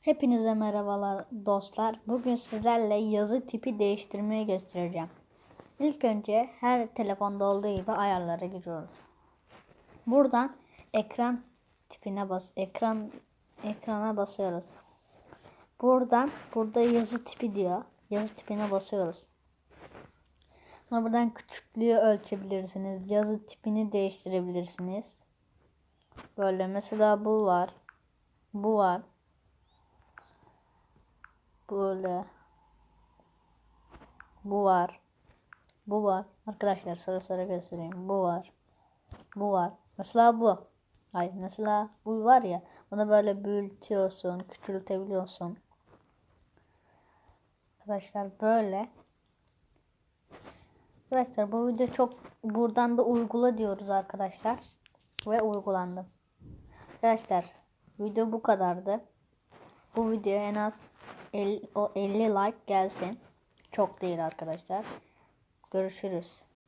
Hepinize merhabalar dostlar. Bugün sizlerle yazı tipi değiştirmeyi göstereceğim. İlk önce her telefonda olduğu gibi ayarlara giriyoruz. Buradan ekran tipine bas ekran ekrana basıyoruz. Buradan burada yazı tipi diyor. Yazı tipine basıyoruz. Sonra buradan küçüklüğü ölçebilirsiniz. Yazı tipini değiştirebilirsiniz. Böyle mesela bu var. Bu var. Böyle. Bu var. Bu var. Arkadaşlar sarı sarı göstereyim. Bu var. Bu var. Mesela bu. Hayır mesela bu var ya. Bunu böyle büyütüyorsun. Küçültebiliyorsun. Arkadaşlar böyle. Arkadaşlar bu video çok buradan da uygula diyoruz arkadaşlar. Ve uygulandı. Arkadaşlar video bu kadardı. Bu video en az 50, o 50 like gelsin. Çok değil arkadaşlar. Görüşürüz.